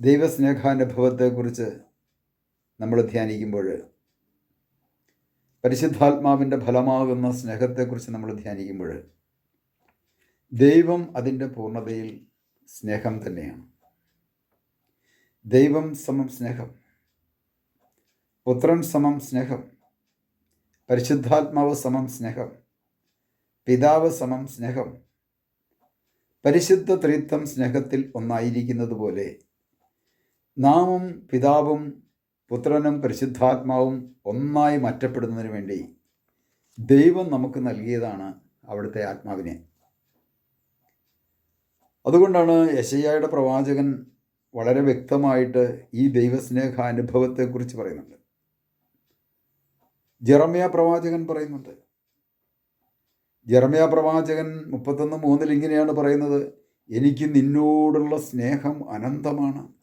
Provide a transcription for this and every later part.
ദൈവസ്നേഹാനുഭവത്തെക്കുറിച്ച് നമ്മൾ ധ്യാനിക്കുമ്പോൾ പരിശുദ്ധാത്മാവിന്റെ ഫലമാകുന്ന സ്നേഹത്തെക്കുറിച്ച് നമ്മൾ ധ്യാനിക്കുമ്പോൾ ദൈവം അതിന്റെ പൂർണതയിൽ സ്നേഹം തന്നെയാണ്. ദൈവം സമം സ്നേഹം പുത്രൻ സമം സ്നേഹം പരിശുദ്ധാത്മാവ് സമം സ്നേഹം പിതാവ് സമം സ്നേഹം പരിശുദ്ധ ത്രിത്വം സ്നേഹത്തിൽ ഒന്നായിരിക്കുന്നത് പോലെ നാമും പിതാവും പുത്രനും പരിശുദ്ധാത്മാവും ഒന്നായി മാറ്റപ്പെടുന്നതിന് വേണ്ടി ദൈവം നമുക്ക് നൽകിയതാണ് അവിടുത്തെ ആത്മാവിനെ. അതുകൊണ്ടാണ് യശയ്യായുടെ പ്രവാചകൻ വളരെ വ്യക്തമായിട്ട് ഈ ദൈവസ്നേഹ അനുഭവത്തെക്കുറിച്ച് പറയുന്നുണ്ട്. ജെറമ്യ പ്രവാചകൻ പറയുന്നുണ്ട്. ജെറമ്യ പ്രവാചകൻ മുപ്പത്തൊന്ന് മൂന്നിൽ ഇങ്ങനെയാണ് പറയുന്നത് എനിക്ക് നിന്നോടുള്ള സ്നേഹം അനന്തമാണ്.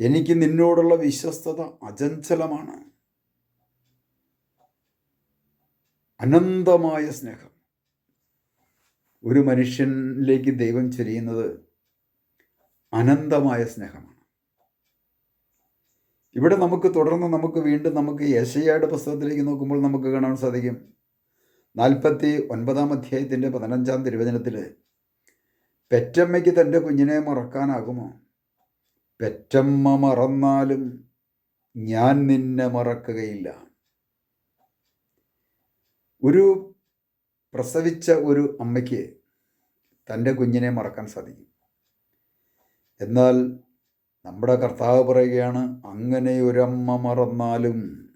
എനിക്ക് നിന്നോടുള്ള വിശ്വസ്തത അചഞ്ചലമാണ്. അനന്തമായ സ്നേഹം. ഒരു മനുഷ്യനിലേക്ക് ദൈവം ചൊരിയുന്നത് അനന്തമായ സ്നേഹമാണ്. ഇവിടെ നമുക്ക് തുടർന്ന് നമുക്ക് വീണ്ടും നമുക്ക് യശയുടെ പുസ്തകത്തിലേക്ക് നോക്കുമ്പോൾ നമുക്ക് കാണാൻ സാധിക്കും. നാൽപ്പത്തി ഒൻപതാം അധ്യായത്തിന്റെ പതിനഞ്ചാം തിരുവചനത്തിൽ പെറ്റമ്മയ്ക്ക് തന്റെ കുഞ്ഞിനെ മറക്കാനാകുമോ? പെറ്റമ്മ മറന്നാലും ഞാൻ നിന്നെ മറക്കുകയില്ല. ഒരു പ്രസവിച്ച ഒരു അമ്മയ്ക്ക് തന്റെ കുഞ്ഞിനെ മറക്കാൻ സാധിക്കും. എന്നാൽ നമ്മുടെ കർത്താവ് പറയുകയാണ് അങ്ങനെ ഒരമ്മ മറന്നാലും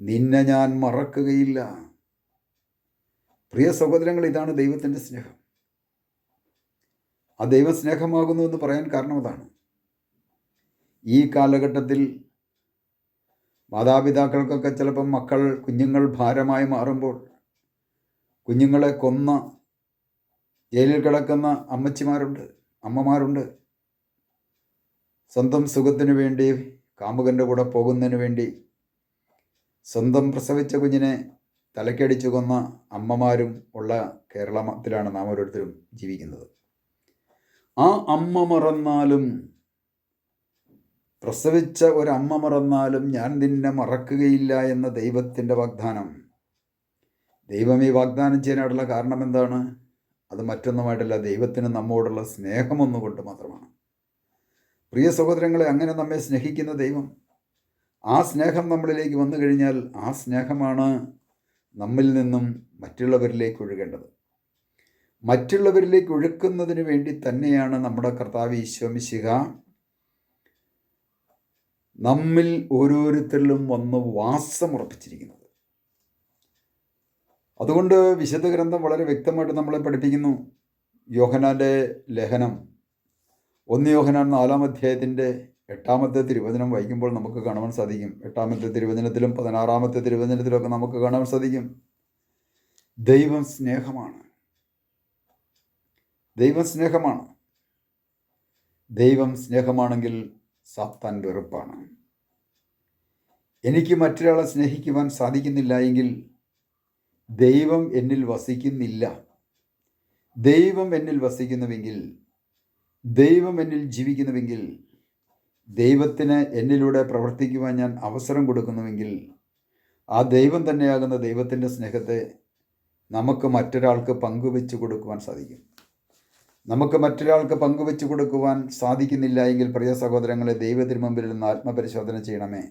നിന്നെ ഞാൻ മറക്കുകയില്ല. പ്രിയ സഹോദരങ്ങൾ ഇതാണ് ദൈവത്തിന്റെ സ്നേഹം. ആ ദൈവസ്നേഹമാകുന്നു എന്ന് പറയാൻ കാരണം അതാണ്. ഈ കാലഘട്ടത്തിൽ മാതാപിതാക്കൾക്കൊക്കെ ചിലപ്പം മക്കൾ കുഞ്ഞുങ്ങൾ ഭാരമായി മാറുമ്പോൾ കുഞ്ഞുങ്ങളെ കൊന്ന ജയിലിൽ കിടക്കുന്ന അമ്മച്ചിമാരുണ്ട് അമ്മമാരുണ്ട്. സ്വന്തം സുഖത്തിനു വേണ്ടി കാമുകന്റെ കൂടെ പോകുന്നതിന് വേണ്ടി സ്വന്തം പ്രസവിച്ച കുഞ്ഞിനെ തലക്കടിച്ചു കൊന്ന അമ്മമാരും ഉള്ള കേരളത്തിലാണ് നാം ഓരോരുത്തരും ജീവിക്കുന്നത്. ആ അമ്മ മറന്നാലും പ്രസവിച്ച ഒരമ്മ മറന്നാലും ഞാൻ നിന്നെ മറക്കുകയില്ല എന്ന ദൈവത്തിന്റെ വാഗ്ദാനം. ദൈവം ഈ വാഗ്ദാനം ചെയ്യാനായിട്ടുള്ള കാരണം എന്താണ്? അത് മറ്റൊന്നുമായിട്ടല്ല ദൈവത്തിന് നമ്മോടുള്ള സ്നേഹമൊന്നുകൊണ്ട് മാത്രമാണ്. പ്രിയ സഹോദരങ്ങളെ അങ്ങനെ നമ്മെ സ്നേഹിക്കുന്ന ദൈവം ആ സ്നേഹം നമ്മളിലേക്ക് വന്നു കഴിഞ്ഞാൽ ആ സ്നേഹമാണ് നമ്മിൽ നിന്നും മറ്റുള്ളവരിലേക്ക് ഒഴുകേണ്ടത്. മറ്റുള്ളവരിലേക്ക് ഒഴുക്കുന്നതിന് വേണ്ടി തന്നെയാണ് നമ്മുടെ കർത്താവ് ഈശ്വമിശിക നമ്മിൽ ഓരോരുത്തരിലും വന്ന് വാസമുറപ്പിച്ചിരിക്കുന്നത്. അതുകൊണ്ട് വിശുദ്ധ ഗ്രന്ഥം വളരെ വ്യക്തമായിട്ട് നമ്മളെ പഠിപ്പിക്കുന്നു. യോഹനാന്റെ ലേഖനം. ഒന്ന് യോഹനാൻ നാലാം അധ്യായത്തിന്റെ എട്ടാമത്തെ തിരുവചനം വായിക്കുമ്പോൾ നമുക്ക് കാണുവാൻ സാധിക്കും. എട്ടാമത്തെ തിരുവചനത്തിലും പതിനാറാമത്തെ തിരുവചനത്തിലൊക്കെ നമുക്ക് കാണാൻ സാധിക്കും. ദൈവം സ്നേഹമാണ്. ദൈവം സ്നേഹമാണ്. ദൈവം സ്നേഹമാണെങ്കിൽ സാത്താൻ വെറുപ്പാണ്. എനിക്ക് മറ്റൊരാളെ സ്നേഹിക്കുവാൻ സാധിക്കുന്നില്ല എങ്കിൽ ദൈവം എന്നിൽ വസിക്കുന്നില്ല. ദൈവം എന്നിൽ വസിക്കുന്നുവെങ്കിൽ ദൈവം എന്നിൽ ജീവിക്കുന്നുവെങ്കിൽ ദൈവത്തിന് എന്നിലൂടെ പ്രവർത്തിക്കുവാൻ ഞാൻ അവസരം കൊടുക്കുന്നുവെങ്കിൽ ആ ദൈവം തന്നെയാകുന്ന ദൈവത്തിന്റെ സ്നേഹത്തെ നമുക്ക് മറ്റൊരാൾക്ക് പങ്കുവെച്ച് കൊടുക്കുവാൻ സാധിക്കും. നമുക്ക് മറ്റൊരാൾക്ക് പങ്കുവെച്ചു കൊടുക്കുവാൻ സാധിക്കുന്നില്ല എങ്കിൽ പ്രിയ സഹോദരങ്ങളെ ദൈവത്തിന് മുമ്പിൽ നിന്ന് ആത്മപരിശോധന ചെയ്യണമേ.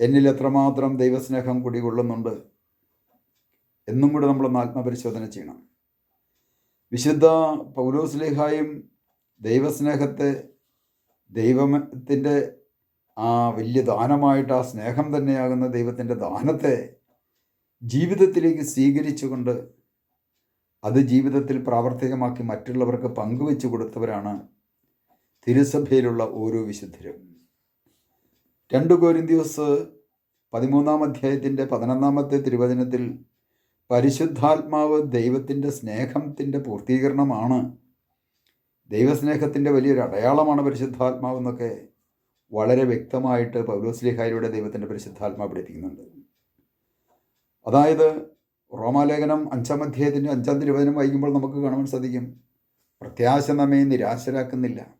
എന്നിൽ എത്രമാത്രം ദൈവസ്നേഹം കുടികൊള്ളുന്നുണ്ട് എന്നും കൂടെ നമ്മളൊന്ന് ആത്മപരിശോധന ചെയ്യണം. വിശുദ്ധ പൗരോസ്ലേഹായും ദൈവസ്നേഹത്തെ ദൈവത്തിന്റെ ആ വലിയ ദാനമായിട്ട് ആ സ്നേഹം തന്നെയാകുന്ന ദൈവത്തിന്റെ ദാനത്തെ ജീവിതത്തിലേക്ക് സ്വീകരിച്ചുകൊണ്ട് അത് ജീവിതത്തിൽ പ്രാവർത്തികമാക്കി മറ്റുള്ളവർക്ക് പങ്കുവെച്ചു കൊടുത്തവരാണ് തിരുസഭയിലുള്ള ഓരോ വിശുദ്ധരും. രണ്ട് കോരിന്തിയോസ് പതിമൂന്നാം അധ്യായത്തിന്റെ പതിനൊന്നാമത്തെ തിരുവചനത്തിൽ പരിശുദ്ധാത്മാവ് ദൈവത്തിന്റെ സ്നേഹത്തിന്റെ പൂർത്തീകരണമാണ്. ദൈവസ്നേഹത്തിന്റെ വലിയൊരു അടയാളമാണ് പരിശുദ്ധാത്മാവെന്നൊക്കെ വളരെ വ്യക്തമായിട്ട് പൗലോസ്ലിഹായിലൂടെ ദൈവത്തിന്റെ പരിശുദ്ധാത്മാവ് പഠിപ്പിക്കുന്നുണ്ട്. അതായത് റോമാലേഖനം അഞ്ചാം അധ്യായത്തിന്റെ അഞ്ചാം തിരുവചനം വായിക്കുമ്പോൾ നമുക്ക് കാണുവാൻ സാധിക്കും. പ്രത്യാശ നമ്മെ നിരാശരാക്കുന്നില്ല.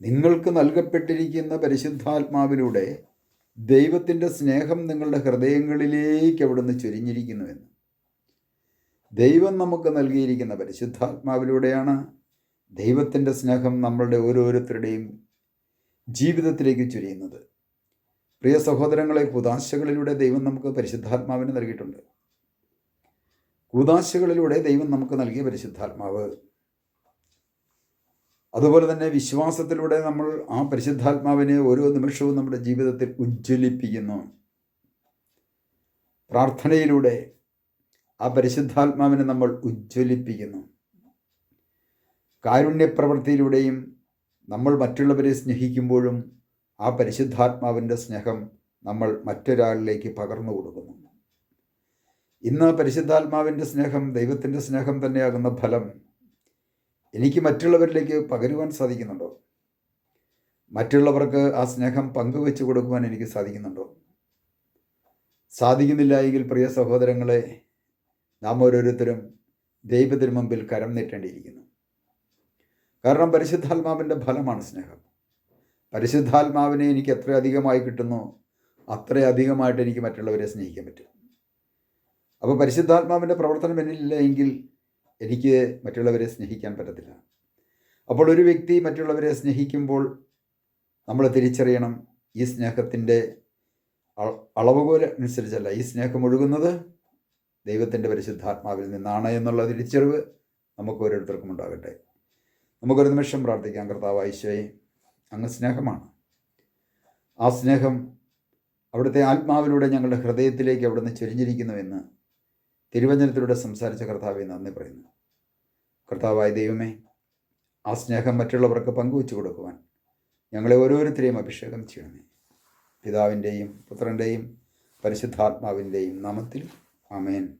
നിങ്ങൾക്ക് നൽകപ്പെട്ടിരിക്കുന്ന പരിശുദ്ധാത്മാവിലൂടെ ദൈവത്തിന്റെ സ്നേഹം നിങ്ങളുടെ ഹൃദയങ്ങളിലേക്ക് അവിടുന്ന് ചൊരിഞ്ഞിരിക്കുന്നുവെന്ന് ദൈവം നമുക്ക് നൽകിയിരിക്കുന്ന പരിശുദ്ധാത്മാവിലൂടെയാണ് ദൈവത്തിന്റെ സ്നേഹം നമ്മളുടെ ഓരോരുത്തരുടെയും ജീവിതത്തിലേക്ക് ചൊരിയുന്നത്. പ്രിയ സഹോദരങ്ങളെ കുതാശകളിലൂടെ ദൈവം നമുക്ക് പരിശുദ്ധാത്മാവിന് നൽകിയിട്ടുണ്ട്. കൂതാശകളിലൂടെ ദൈവം നമുക്ക് നൽകിയ പരിശുദ്ധാത്മാവ്. അതുപോലെ തന്നെ വിശ്വാസത്തിലൂടെ നമ്മൾ ആ പരിശുദ്ധാത്മാവിനെ ഓരോ നിമിഷവും നമ്മുടെ ജീവിതത്തിൽ ഉജ്ജ്വലിപ്പിക്കുന്നു. പ്രാർത്ഥനയിലൂടെ ആ പരിശുദ്ധാത്മാവിനെ നമ്മൾ ഉജ്ജ്വലിപ്പിക്കുന്നു. കാരുണ്യപ്രവൃത്തിയിലൂടെയും നമ്മൾ മറ്റുള്ളവരെ സ്നേഹിക്കുമ്പോഴും ആ പരിശുദ്ധാത്മാവിന്റെ സ്നേഹം നമ്മൾ മറ്റൊരാളിലേക്ക് പകർന്നു കൊടുക്കുന്നു. ഇന്ന് പരിശുദ്ധാത്മാവിന്റെ സ്നേഹം ദൈവത്തിന്റെ സ്നേഹം തന്നെയാകുന്ന ഫലം എനിക്ക് മറ്റുള്ളവരിലേക്ക് പകരുവാൻ സാധിക്കുന്നുണ്ടോ? മറ്റുള്ളവർക്ക് ആ സ്നേഹം പങ്കുവെച്ച് കൊടുക്കുവാൻ എനിക്ക് സാധിക്കുന്നുണ്ടോ? സാധിക്കുന്നില്ല എങ്കിൽ പ്രിയ സഹോദരങ്ങളെ നാം ഓരോരുത്തരും ദൈവത്തിന് മുമ്പിൽ കരം നീട്ടേണ്ടിയിരിക്കുന്നു. കാരണം പരിശുദ്ധാത്മാവിന്റെ ഫലമാണ് സ്നേഹം. പരിശുദ്ധാത്മാവിനെ എനിക്ക് എത്രയധികമായി കിട്ടുന്നു അത്രയധികമായിട്ട് എനിക്ക് മറ്റുള്ളവരെ സ്നേഹിക്കാൻ പറ്റും. അപ്പോൾ പരിശുദ്ധാത്മാവിന്റെ പ്രവർത്തനം എന്നിലില്ല എങ്കിൽ എനിക്ക് മറ്റുള്ളവരെ സ്നേഹിക്കാൻ പറ്റത്തില്ല. അപ്പോൾ ഒരു വ്യക്തി മറ്റുള്ളവരെ സ്നേഹിക്കുമ്പോൾ നമ്മൾ തിരിച്ചറിയണം ഈ സ്നേഹത്തിന്റെ അളവുകോല അനുസരിച്ചല്ല ഈ സ്നേഹം ഒഴുകുന്നത് ദൈവത്തിന്റെ പരിശുദ്ധാത്മാവിൽ നിന്നാണ് എന്നുള്ള തിരിച്ചറിവ് നമുക്ക് ഓരോരുത്തർക്കും ഉണ്ടാകട്ടെ. നമുക്കൊരു നിമിഷം പ്രാർത്ഥിക്കാം. കർത്താവ് ഈശോയെ അങ്ങ് സ്നേഹമാണ്. ആ സ്നേഹം അവിടുത്തെ ആത്മാവിലൂടെ ഞങ്ങളുടെ ഹൃദയത്തിലേക്ക് അവിടുന്ന് ചൊരിഞ്ഞിരിക്കുന്നുവെന്ന് തിരുവചനത്തിലൂടെ സംസാരിച്ച കർത്താവെ നന്ദി പറയുന്നു. കർത്താവായ ദൈവമേ ആ സ്നേഹം മറ്റുള്ളവർക്ക് പങ്കുവെച്ചു കൊടുക്കുവാൻ ഞങ്ങളെ ഓരോരുത്തരെയും അഭിഷേകം ചെയ്യണമേ. പിതാവിന്റെയും പുത്രന്റെയും പരിശുദ്ധാത്മാവിന്റെയും നാമത്തിൽ അമേൻ